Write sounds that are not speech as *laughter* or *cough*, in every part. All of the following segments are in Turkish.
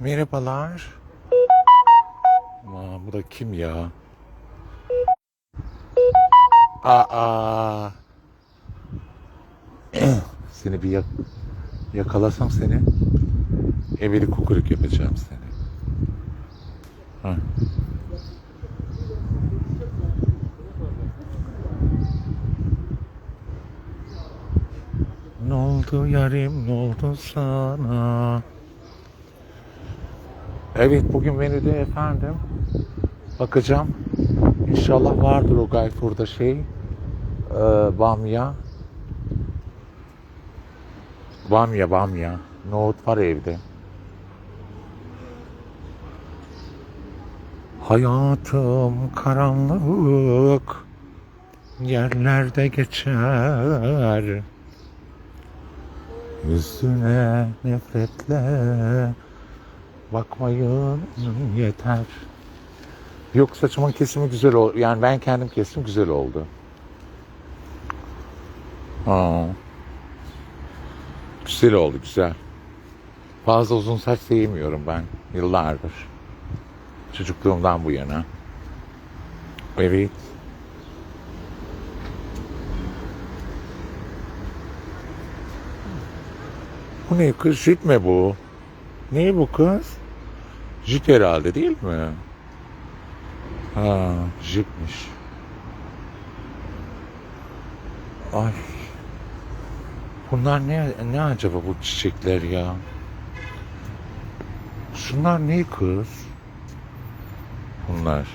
Merhabalar. Aman bu da kim ya? Aa. *clears throat* seni bir yak yakalasam seni eveli kukuruk yapacağım seni. Ha. Ne oldu yarim ne oldu sana? Evet bugün menüde efendim bakacağım. İnşallah vardır o Gayfur'da şey e, bamya. Bamya bamya. Nohut var evde. Hayatım karanlık yerlerde geçer. Yüzüne nefretle bakmayın yeter. Yok saçımın kesimi güzel oldu. Yani ben kendim kestim güzel oldu. Aa. Güzel oldu güzel. Fazla uzun saç sevmiyorum ben yıllardır. Çocukluğumdan bu yana. Evet. Bu ne kız? Jip mi bu? Ne bu kız? Jip herhalde değil mi? Ha, jipmiş. Ay. Bunlar ne ne acaba bu çiçekler ya? Şunlar ne kız? Bunlar.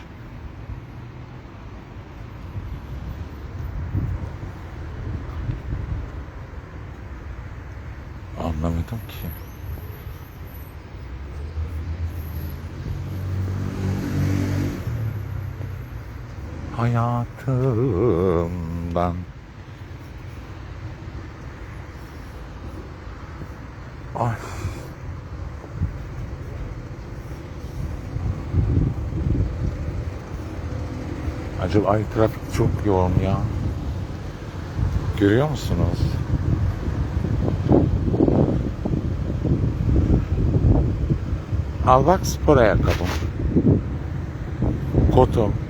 Anlamadım ki. Hayatımdan Ay. Acaba ay trafik çok yoğun ya. Görüyor musunuz? Al bak spor ayakkabım. Kotum.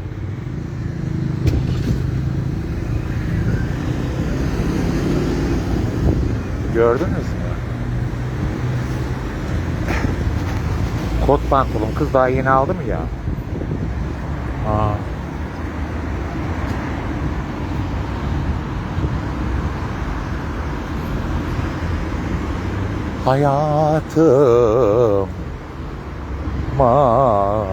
Gördünüz mü? Kot pantolon. Kız daha yeni aldı mı ya? Aa. Hayatım ma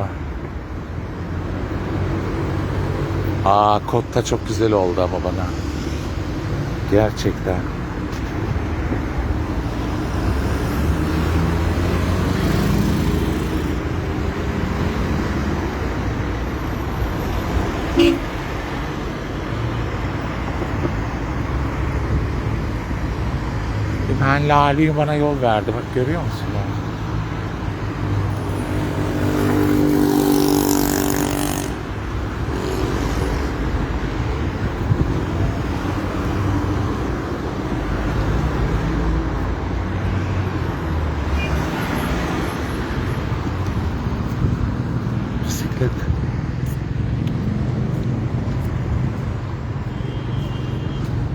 Aa kot da çok güzel oldu ama bana. Gerçekten. Ben Lale'yi bana yol verdi. Bak görüyor musun? Bisiklet.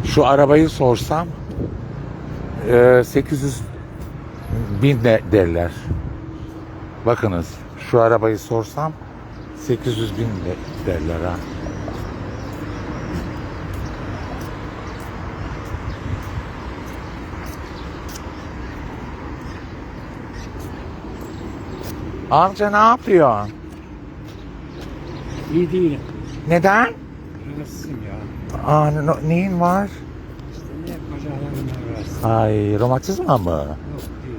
Şu arabayı sorsam 800 bin de derler. Bakınız şu arabayı sorsam 800 bin de derler ha. Amca ne yapıyorsun? İyi değilim. Neden? Rahatsızım ya. Aa, ne- neyin var? Ay romatizma mı? Yok değil.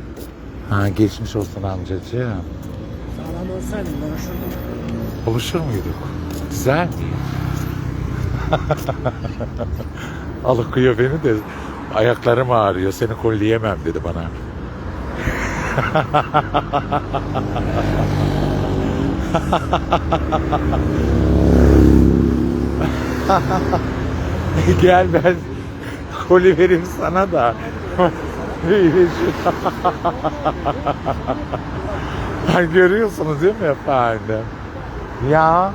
Ha geçmiş olsun amcacığım. Sağlam olsaydım konuşurdum. Buluşur muyduk? Güzel. *laughs* Alıkıyor beni de ayaklarım ağrıyor. Seni kolleyemem dedi bana. *laughs* Gel ben koli vereyim sana da. Görüyorsunuz değil mi efendim? Ya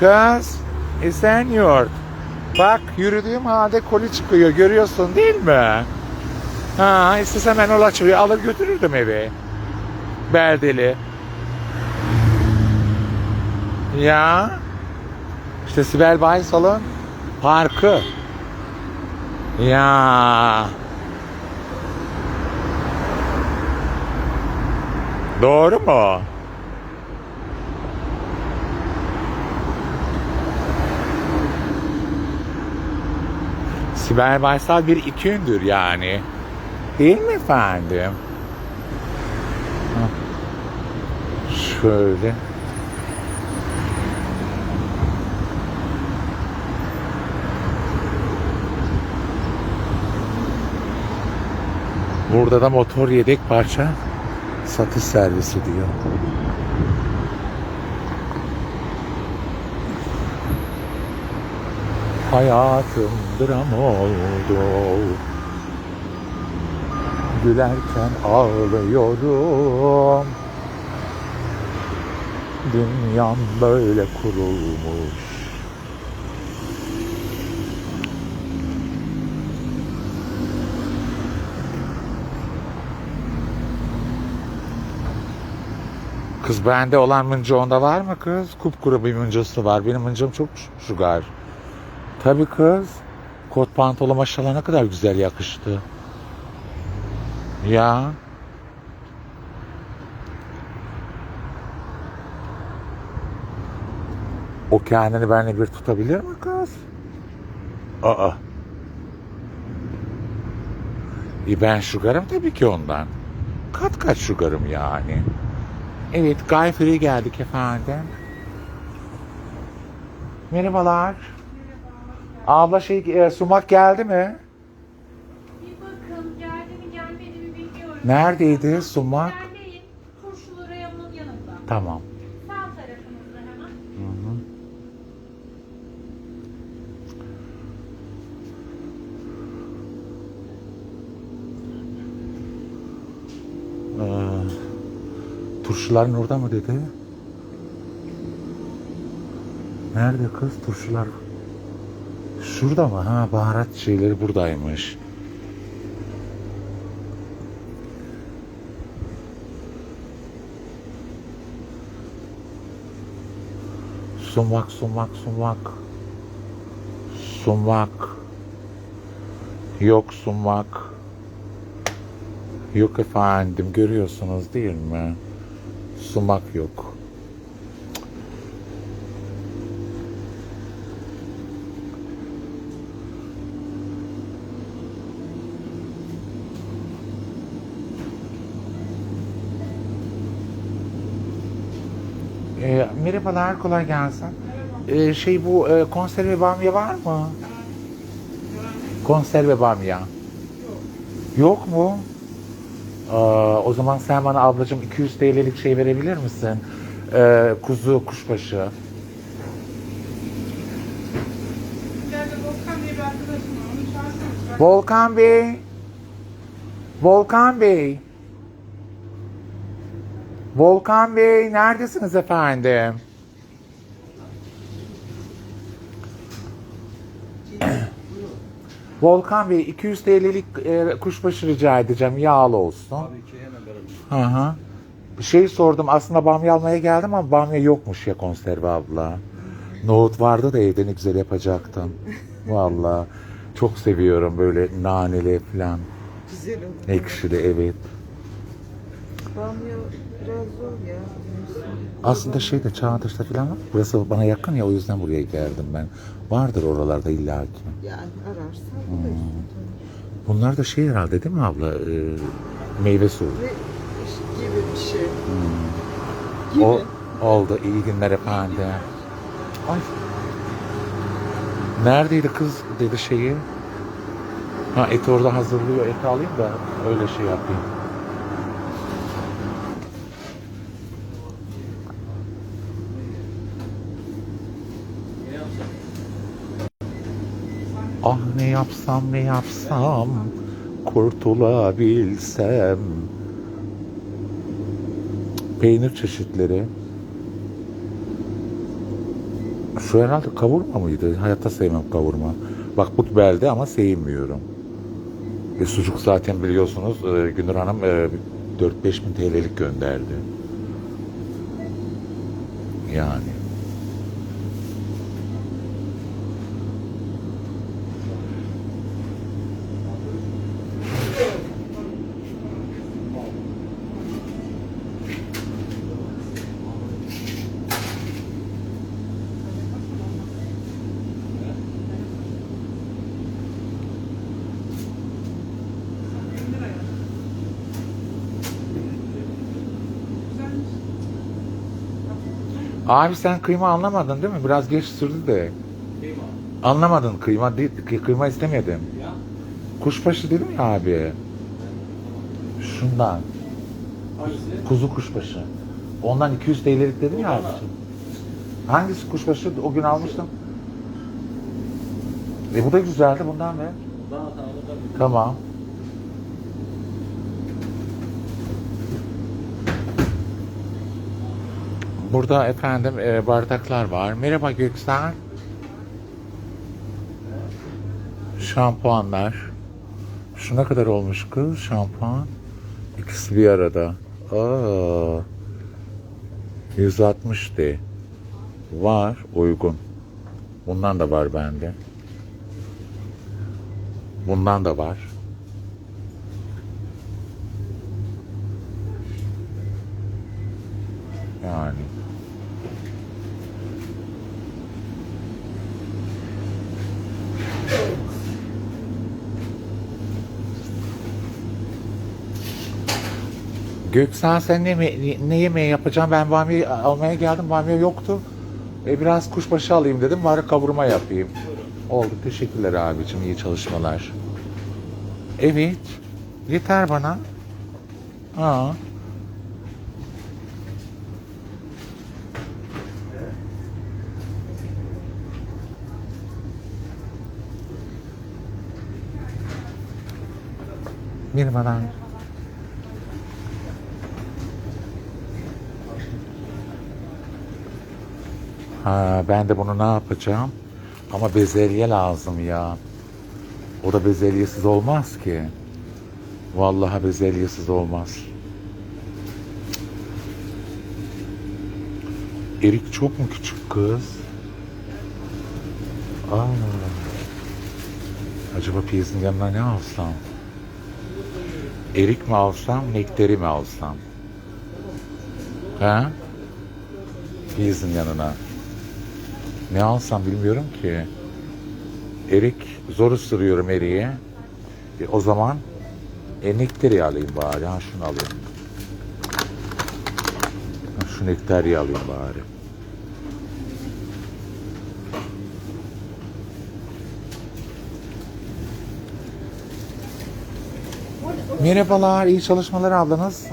kız Esenyurt. Bak yürüdüğüm halde koli çıkıyor görüyorsun değil mi? Ha istesem ben o laçayı alır götürürdüm eve. Beldeli. Ya işte Sibel Baysal'ın parkı. Ya Doğru mu? Sibel Baysal bir ikündür yani. Değil mi efendim? Şöyle. Burada da motor yedek parça satış servisi diyor. Hayatım dram oldu. Gülerken ağlıyorum. Dünyam böyle kurulmuş. Kız bende olan mıncı onda var mı kız? Kupkuru bir mıncısı var. Benim mıncım çok şugar. Tabii kız. Kot pantolon maşallah ne kadar güzel yakıştı. Ya. O kendini benimle bir tutabilir mi kız? Aa. E ben şugarım tabii ki ondan. Kat kat şugarım yani. Evet, Guy Free geldik efendim. Merhabalar. Abla şey, e, sumak geldi mi? Bir bakın geldi mi gelmedi mi bilmiyorum. Neredeydi sumak? İlerleyin. Turşulu reyonun yanında. Tamam. Turşuların orada mı dedi? Nerede kız turşular? Şurada mı? Ha baharat şeyleri buradaymış. Sumak, sumak, sumak. Sumak. Yok sumak. Yok efendim görüyorsunuz değil mi? Sumak yok. Ee, merhabalar kolay gelsin. Ee, şey bu e, konserve bamya var mı? Konserve bamya. Yok mu? O zaman sen bana ablacığım 200 TL'lik şey verebilir misin? Ee, kuzu kuşbaşı. Volkan Bey. Volkan Bey. Volkan Bey neredesiniz efendim? Volkan Bey 200 TL'lik e, kuşbaşı rica edeceğim yağlı olsun. Tabii ki hemen verelim. Hı hı. Bir şey sordum. Aslında bamya almaya geldim ama bamya yokmuş ya konserve abla. Nohut vardı da evde ne güzel yapacaktım. Vallahi çok seviyorum böyle naneli falan. Güzel olur. Ekşili evet. Bamya biraz zor ya. Aslında şey de Çağdaş'ta falan var. Burası bana yakın ya o yüzden buraya geldim ben. Vardır oralarda illaki. Yani ararsan bulursun. Bunlar da şey herhalde değil mi abla? Ee, meyve suyu. Ve gibi bir şey. Gibi. O oldu. İyi günler efendim. Ay. Neredeydi kız dedi şeyi. Ha eti orada hazırlıyor. Eti alayım da öyle şey yapayım. Ah ne yapsam ne yapsam kurtulabilsem Peynir çeşitleri. Şu herhalde kavurma mıydı? Hayatta sevmem kavurma. Bak belde ama sevmiyorum. Ve sucuk zaten biliyorsunuz e, Günür Hanım e, 4-5 bin TL'lik gönderdi. Yani. Abi sen kıyma anlamadın değil mi? Biraz geç sürdü de. Kıyma. Anlamadın kıyma değil, kıyma istemedim. Ya. Kuşbaşı dedim ya abi. Şundan. Hangisi? Kuzu kuşbaşı. Ondan 200 TL'lik dedim ya abicim. Hangisi kuşbaşı? O gün almıştım. E bu da güzeldi bundan ver. Tamam. Burada efendim e, bardaklar var. Merhaba Göksel. Şampuanlar. Şu ne kadar olmuş kız şampuan? İkisi bir arada. Aa. 160 de. Var uygun. Bundan da var bende. Bundan da var. Yani. Göksel sen ne, ne yemeği yapacağım? Ben bamya almaya geldim. Bamya yoktu. E, biraz kuşbaşı alayım dedim. Bari kavurma yapayım. Oldu. Teşekkürler abicim. İyi çalışmalar. Evet. Yeter bana. Aa. Merhabalar. Ha, ben de bunu ne yapacağım? Ama bezelye lazım ya. O da bezelyesiz olmaz ki. Vallahi bezelyesiz olmaz. Erik çok mu küçük kız? Aa. Acaba piyazın yanına ne alsam? Erik mi alsam, nekteri mi alsam? He? Piyazın yanına. Ne alsam bilmiyorum ki. Erik, zor ısırıyorum eriğe. E, o zaman e, nekteri alayım bari. Ha şunu alayım. Ha, şu nekteri alayım bari. Merhabalar, iyi çalışmalar ablanız.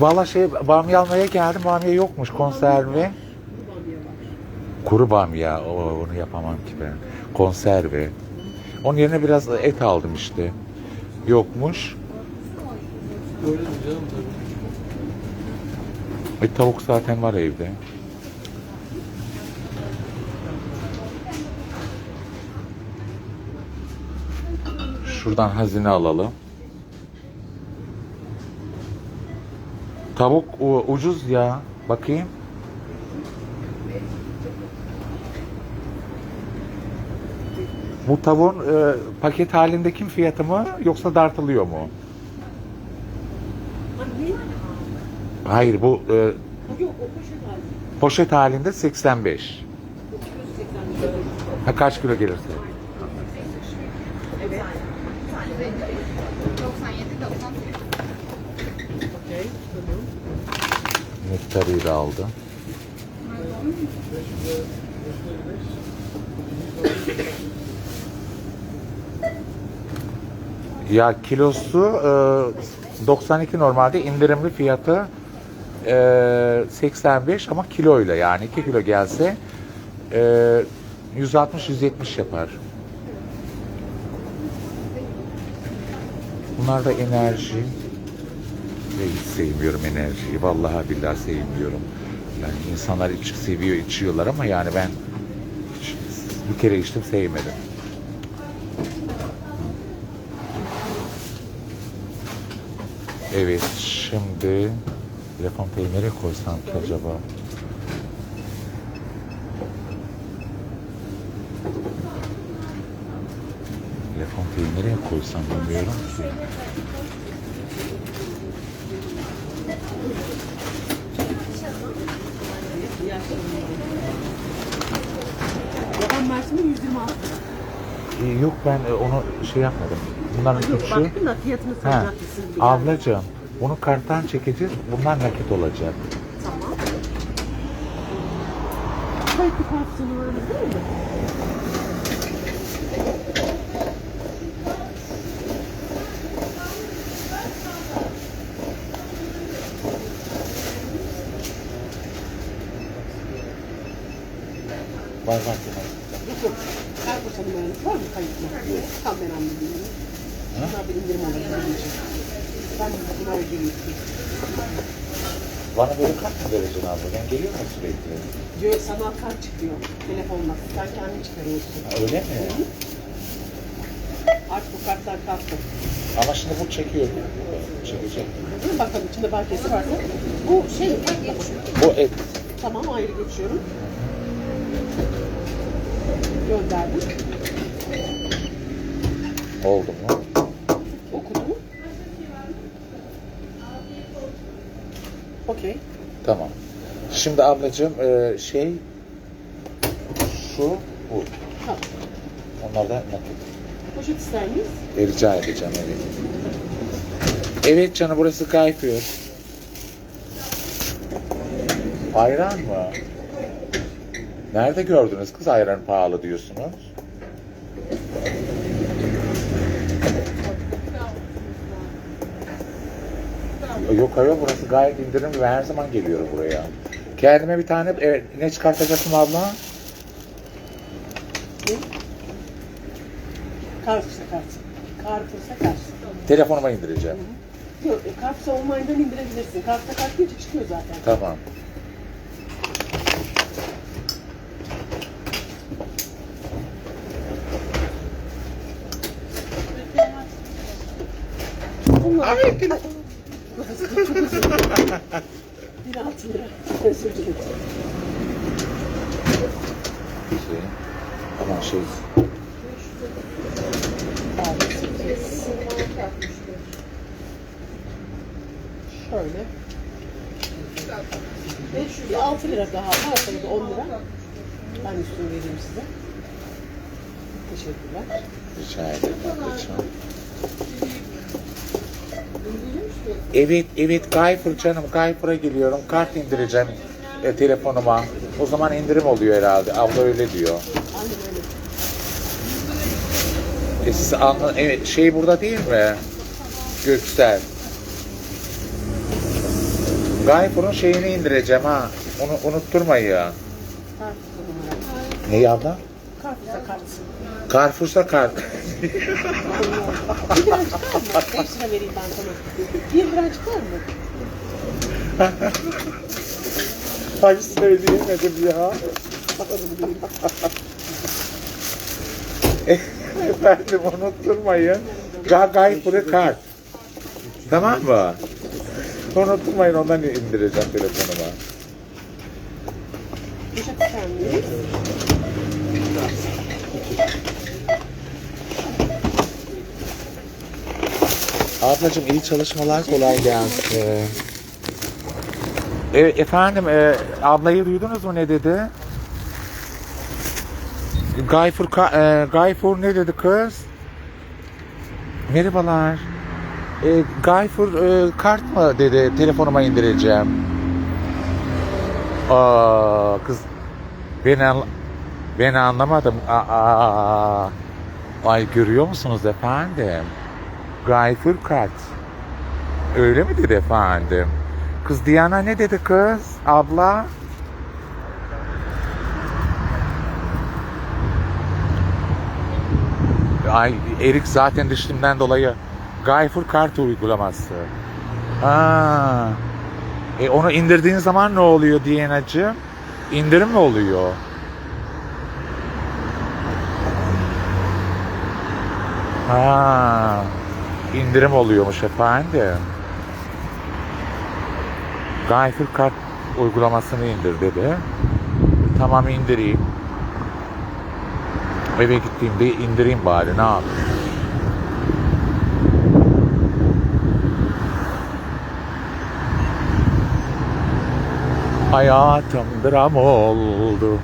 Valla şey bamya almaya geldim. Bamya yokmuş konserve. Kuru bamya. O, onu yapamam ki ben. Konserve. Onun yerine biraz et aldım işte. Yokmuş. E, tavuk zaten var evde. Şuradan hazine alalım. Tavuk ucuz ya. Bakayım. Bu tavuğun e, paket halindeki fiyatı mı yoksa dartılıyor mu? Hayır bu e, poşet halinde 85. Ha, kaç kilo gelirse? 97 98. Nektarıyı da aldı. Ya kilosu e, 92 normalde indirimli fiyatı e, 85 ama kiloyla yani 2 kilo gelse e, 160-170 yapar. Bunlar da enerji. Ve hiç sevmiyorum enerjiyi. Vallahi billahi sevmiyorum. Yani insanlar içi seviyor, içiyorlar ama yani ben hiç- bir kere içtim sevmedim. Evet, şimdi telefon peyniri koysam ki acaba? Peyniri mi koysam bilmiyorum ki. Yaban mersini 126. Ee, Yok ben e, onu şey yapmadım. Bunların Yok üçü. baktın da fiyatını Ha, ablacığım bunu karttan çekeceğiz. Bunlar nakit olacak. Tamam. Kayıtlı kartı numaramız değil mi? Var var. Yok yok. Kartı numaranız var mı kayıtlı? Ben anladım. Bunlar bir indirim için. Ben buna ödeyeyim. Bana böyle kart mı vereceksin abla? Ben geliyor mu sürekli? Diyor sana kart çıkıyor. Telefonla. Sen kendin çıkarıyorsun. Ha, öyle mi? Artık bu kartlar kalktı. Ama şimdi bu çekiyor. Çekecek. Mi? Bakalım içinde bakiyesi varsa. Bu şey. Bu et. Tamam ayrı geçiyorum. Gönderdim. Oldu mu? Okudum. Okey. Tamam. Şimdi ablacığım e, şey şu bu. Tamam. Onlar da nakit. Poşet ister miyiz? E, rica edeceğim evet. Evet canım burası Gayfur. Ayran mı? Nerede gördünüz kız ayran pahalı diyorsunuz? Yok hayır burası gayet indirim ve her zaman geliyorum buraya. Kendime bir tane evet, ne çıkartacaksın abla? Carrefour'sa kart. Carrefour'sa kart. Telefonuma indireceğim. Yok, e, Carrefour'sa online'dan indirebilirsin. Carrefour'sa kart deyince çıkıyor zaten. Tamam. Ay. Bir altı lira. Özür dilerim. Şey, ama şey. Şöyle. Bir 6 lira daha varsa da 10 lira. Ben üstünü vereyim size. Teşekkürler. rica ederim ablacığım. Evet, evet Gayfur canım. Gayfur'a geliyorum. Kart indireceğim e, telefonuma. O zaman indirim oluyor herhalde. Abla öyle diyor. E siz anla evet şey burada değil mi? Göksel. Gayfur'un şeyini indireceğim ha. Onu unutturmayın. Neyi abla? Kartsa kart. Carrefour'sa kart. Bir lira çıkar mı? 5 lira vereyim ben sana. 1 lira çıkar mı? Ay söyleyemedim ya. Efendim unutturmayın. Gayfur'u kart. Tamam mı? Unutturmayın ondan indireceğim telefonuma. Poşet ister Ablacığım iyi çalışmalar kolay gelsin. E, efendim e, ablayı duydunuz mu ne dedi? Gayfur, e, Gayfur ne dedi kız? Merhabalar. E, Gayfur e, kart mı dedi telefonuma indireceğim. Aa, kız beni anla- beni anlamadım. Aa, ay görüyor musunuz efendim? Gayfur kart. Öyle mi dedi efendim? Kız Diana ne dedi kız? Abla? Ay Erik zaten düştüğümden dolayı Gayfur kart uygulaması. Ha. E onu indirdiğin zaman ne oluyor Diyanacığım? İndirim mi oluyor? Ha. İndirim oluyormuş efendim. Gayfır kart uygulamasını indir dedi. Tamam indireyim. Eve gittiğimde indireyim bari ne yapayım. Hayatım dram oldu.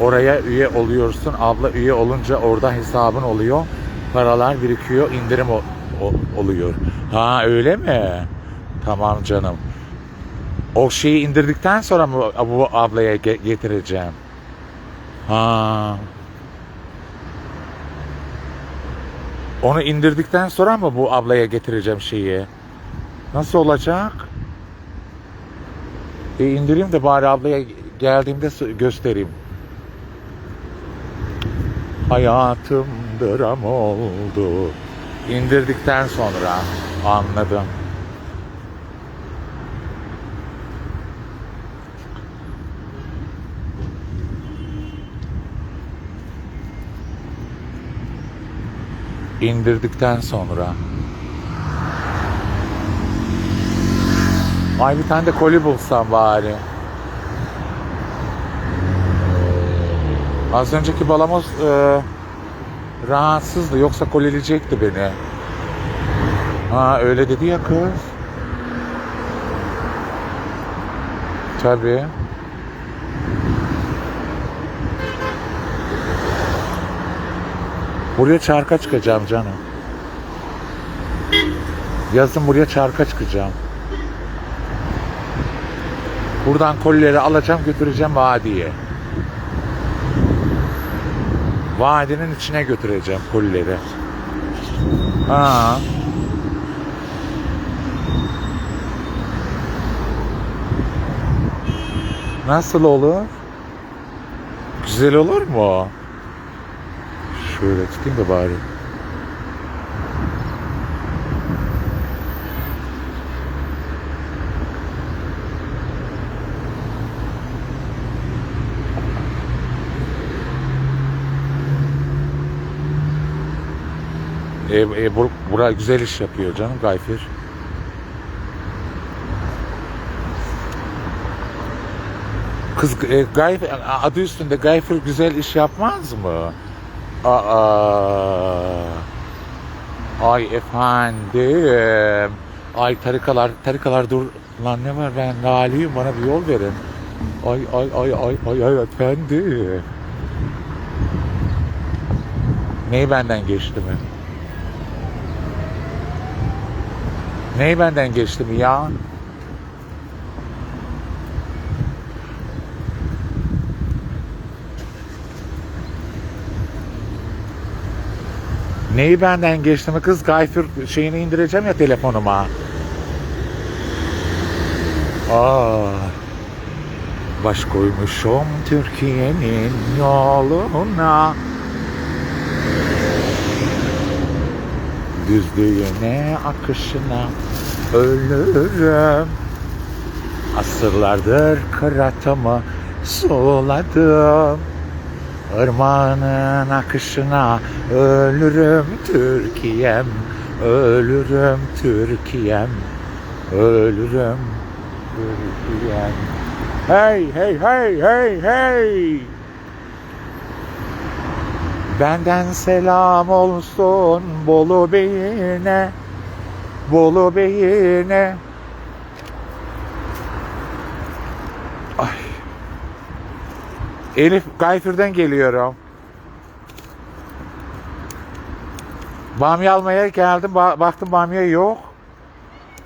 Oraya üye oluyorsun. Abla üye olunca orada hesabın oluyor. Paralar birikiyor. indirim oluyor. Ha öyle mi? Tamam canım. O şeyi indirdikten sonra mı bu ablaya ge- getireceğim? Ha. Onu indirdikten sonra mı bu ablaya getireceğim şeyi? Nasıl olacak? E indireyim de bari ablaya geldiğimde göstereyim. Hayatım dram oldu. İndirdikten sonra anladım. İndirdikten sonra. Ay bir tane de koli bulsam bari. Az önceki balamoz e, rahatsızdı yoksa kolileyecekti beni. Ha öyle dedi ya kız. Tabii. Buraya çarka çıkacağım canım. Yazın buraya çarka çıkacağım. Buradan kolileri alacağım götüreceğim vadiye. Vadinin içine götüreceğim kolileri. Ha. Nasıl olur? Güzel olur mu? Şöyle tutayım da bari. E, e, bur, bura güzel iş yapıyor canım Gayfir. Kız e, Gayfir, adı üstünde Gayfir güzel iş yapmaz mı? Aa, ay efendim. Ay tarikalar, tarikalar dur. Lan ne var ben Lali'yim bana bir yol verin. Ay ay ay ay ay ay efendi. Neyi benden geçti mi? Neyi benden geçti mi ya? Neyi benden geçti mi kız? Gayfır şeyini indireceğim ya telefonuma. Aa, baş koymuşum Türkiye'nin yoluna. Düzlüğüne akışına ölürüm. Asırlardır kıratımı suladım. Irmağının akışına ölürüm Türkiye'm, ölürüm Türkiye'm, ölürüm Türkiye'm. Hey hey hey hey hey! Benden selam olsun Bolu Bey'ine, Bolu Bey'ine. Ay. Elif Gayfır'dan geliyorum. Bamya almaya geldim. Ba- baktım bamya yok.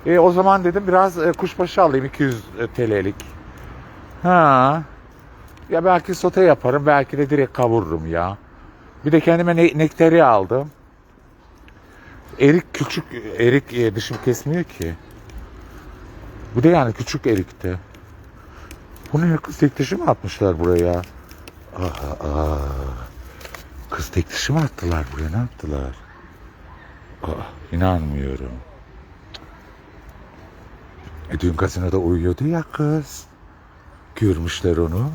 E, o zaman dedim biraz e, kuşbaşı alayım 200 TL'lik. Ha. Ya belki sote yaparım. Belki de direkt kavururum ya. Bir de kendime ne- nektari aldım. Erik küçük erik e, dişim kesmiyor ki. Bu da yani küçük erikti. Bu ne kız tek dişi mi atmışlar buraya? Aa, aa. Kız tek dişi mi attılar buraya ne yaptılar? Aa, inanmıyorum. E dün kasinoda uyuyordu ya kız. Görmüşler onu.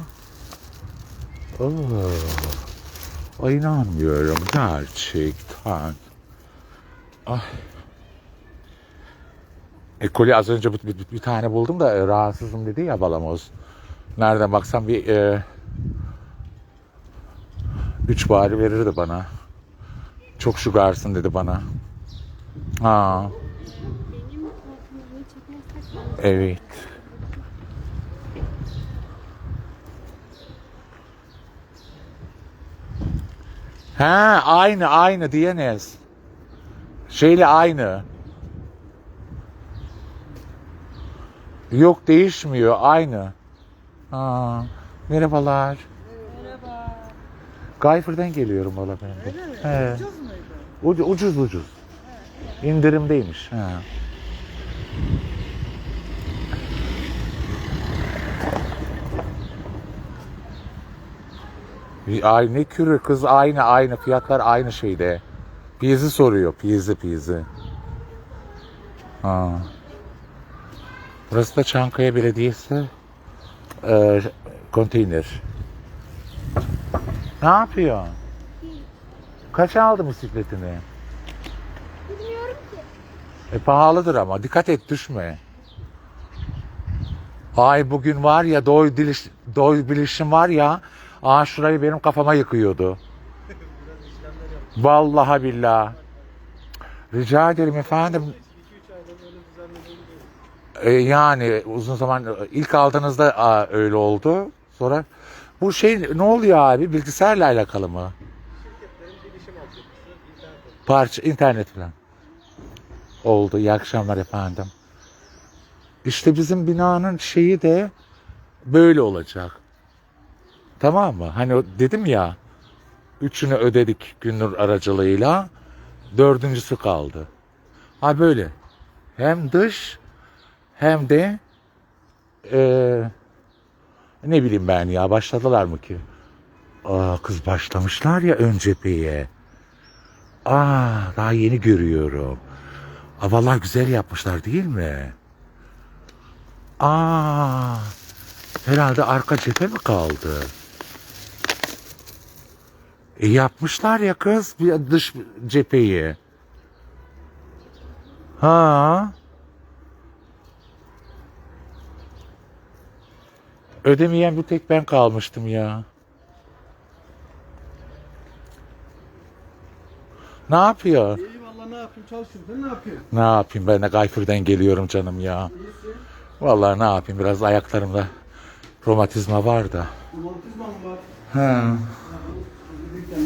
Ay inanmıyorum gerçekten. Ay. E koli az önce bir, bir, bir tane buldum da e, rahatsızım dedi ya balamoz. Nereden baksam bir e, üç bari verirdi bana. Çok şugarsın dedi bana. Ha. Evet. Ha aynı aynı diyeniz. Şeyle aynı. Yok değişmiyor aynı. Ha, merhabalar. Merhaba. Gayfır'dan geliyorum valla ben de. Öyle mi? Ucuz muydu? ucuz ucuz. İndirimdeymiş. Ha. Ay ne kürü kız aynı aynı fiyatlar aynı şeyde. Pizi soruyor pizi pizi. Ha. Burası da Çankaya Belediyesi e, konteyner. Ne yapıyor? Kaç aldı bisikletini? Bilmiyorum ki. E pahalıdır ama dikkat et düşme. Ay bugün var ya doy diliş doy bilişim var ya. Aa şurayı benim kafama yıkıyordu. Vallahi billahi. Rica ederim efendim. E, yani uzun zaman ilk aldığınızda aa, öyle oldu. Sonra bu şey ne oluyor abi? Bilgisayarla alakalı mı? Parça internet falan. Oldu. İyi akşamlar efendim. İşte bizim binanın şeyi de böyle olacak. Tamam mı? Hani dedim ya üçünü ödedik Günnur aracılığıyla. Dördüncüsü kaldı. Ha böyle. Hem dış hem de eee, ne bileyim ben ya başladılar mı ki? Aa, kız başlamışlar ya ön cepheye. Aa daha yeni görüyorum. Aa, vallahi güzel yapmışlar değil mi? Aa, herhalde arka cephe mi kaldı? E yapmışlar ya kız bir dış cepheyi. Ha. Ödemeyen bir tek ben kalmıştım ya. Ne yapıyor? İyi valla ne yapayım çalışıyorum. Sen ne yapıyorsun? Ne yapayım ben de Gayfır'dan geliyorum canım ya. Vallahi ne yapayım biraz ayaklarımda romatizma var da. Romantizma mı var? Ha.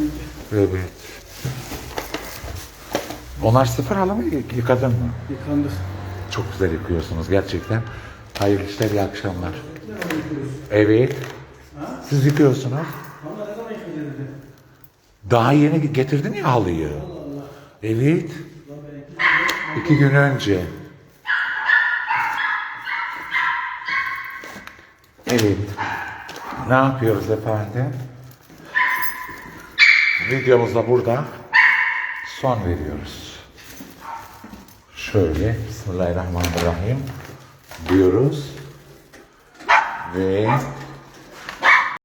Evet. Onlar sıfır halı mı yı- yıkadın mı? Yıkandık. Çok güzel yıkıyorsunuz gerçekten. Hayırlı işler, iyi akşamlar. Evet. Siz yıkıyorsunuz. Valla ne zaman. Daha yeni getirdin ya halıyı. Evet. İki gün önce. Evet. Ne yapıyoruz efendim? Videomuza burada son veriyoruz. Şöyle Bismillahirrahmanirrahim diyoruz. Ve